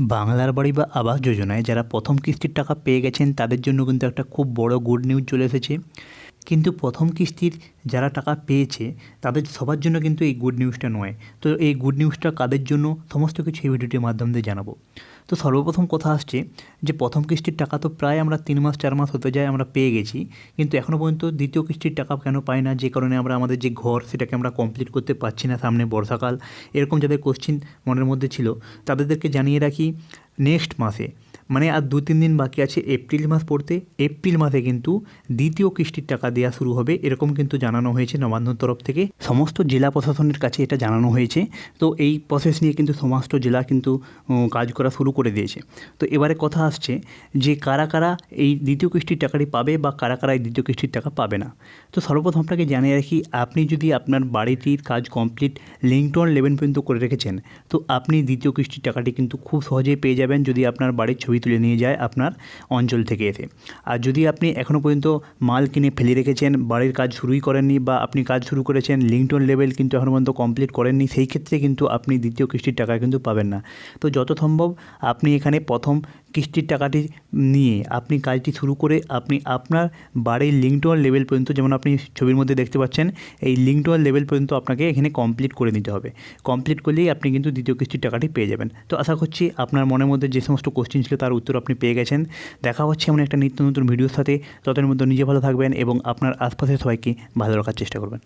বাংলার বাড়ি বা আবাস যোজনায় যারা প্রথম কিস্তির টাকা পেয়ে গেছেন, তাদের জন্য কিন্তু একটা খুব বড় গুড নিউজ চলে এসেছে। কিন্তু প্রথম কিস্তির যারা টাকা পেয়েছে, তাদের সবার জন্য কিন্তু এই গুড নিউজটা নয়। তো এই গুড নিউজটা কাদের জন্য? সমস্ত কিছু এই ভিডিওটির মাধ্যমে দিয়ে জানাব। তো সর্বপ্রথম কথা আসছে যে, প্রথম কিস্তির টাকা তো প্রায় আমরা তিন মাস, চার মাস হতে যায় আমরা পেয়ে গেছি। কিন্তু এখনও পর্যন্ত দ্বিতীয় কিস্তির টাকা কেন পাই না? যে কারণে আমরা আমাদের যে ঘর, সেটাকে আমরা কমপ্লিট করতে পারছি না সামনে বর্ষাকাল। এরকম যাদের কোশ্চিন মনের মধ্যে ছিল, তাদেরকে জানিয়ে রাখি নেক্সট মাসে। মানে আর দু, তিন দিন বাকি আছে এপ্রিল মাস পড়তে। এপ্রিল মাসে কিন্তু দ্বিতীয় কিস্তির টাকা দেওয়া শুরু হবে, এরকম কিন্তু জানানো হয়েছে নবান্নর তরফ থেকে। সমস্ত জেলা প্রশাসনের কাছে এটা জানানো হয়েছে। তো এই প্রসেস নিয়ে কিন্তু সমস্ত জেলা কিন্তু কাজ করা শুরু করে দিয়েছে। তো এবারে কথা আসছে যে কারা কারা এই দ্বিতীয় কিস্তির টাকাটি পাবে বা কারা কারা এই দ্বিতীয় কিস্তির টাকা পাবে না। তো সর্বপ্রথম আপনাকে জানিয়ে রাখি, আপনি যদি আপনার বাড়িটির কাজ কমপ্লিট লিঙ্কটন লেভেন পর্যন্ত করে রেখেছেন, তো আপনি দ্বিতীয় কিস্তির টাকাটি কিন্তু খুব সহজেই পেয়ে যাবেন। যদি আপনার বাড়ির ছবি তুলে নিয়ে যায় আপনার অঞ্চল থেকে এসে। আর যদি আপনি এখনও পর্যন্ত মাল কিনে ফেলে রেখেছেন, বাড়ির কাজ শুরুই করেননি বা আপনি কাজ শুরু করেছেন লিঙ্কটন লেভেল কিন্তু এখনও পর্যন্ত কমপ্লিট করেননি, সেই ক্ষেত্রে কিন্তু আপনি দ্বিতীয় কিস্তির টাকা কিন্তু পাবেন না। তো যত সম্ভব আপনি এখানে প্রথম কিস্তির টাকাটি নিয়ে আপনি কাজটি শুরু করে আপনি আপনার বাড়ির লিঙ্কটন লেভেল পর্যন্ত, যেমন আপনি ছবির মধ্যে দেখতে পাচ্ছেন, এই লিঙ্কটন লেভেল পর্যন্ত আপনাকে এখানে কমপ্লিট করে নিতে হবে। কমপ্লিট করলেই আপনি কিন্তু দ্বিতীয় কিস্তির টাকাটি পেয়ে যাবেন। তো আশা করছি আপনার মনের মধ্যে যে সমস্ত কোশ্চেন ছিল তার উত্তর আপনি পেয়ে গেছেন। দেখা হচ্ছে এমন একটা নিত্য নতুন ভিডিওর সাথে। ততদিনের মধ্যে নিজে ভালো থাকবেন এবং আপনার আশপাশের সবাইকে ভালো রাখার চেষ্টা করবেন।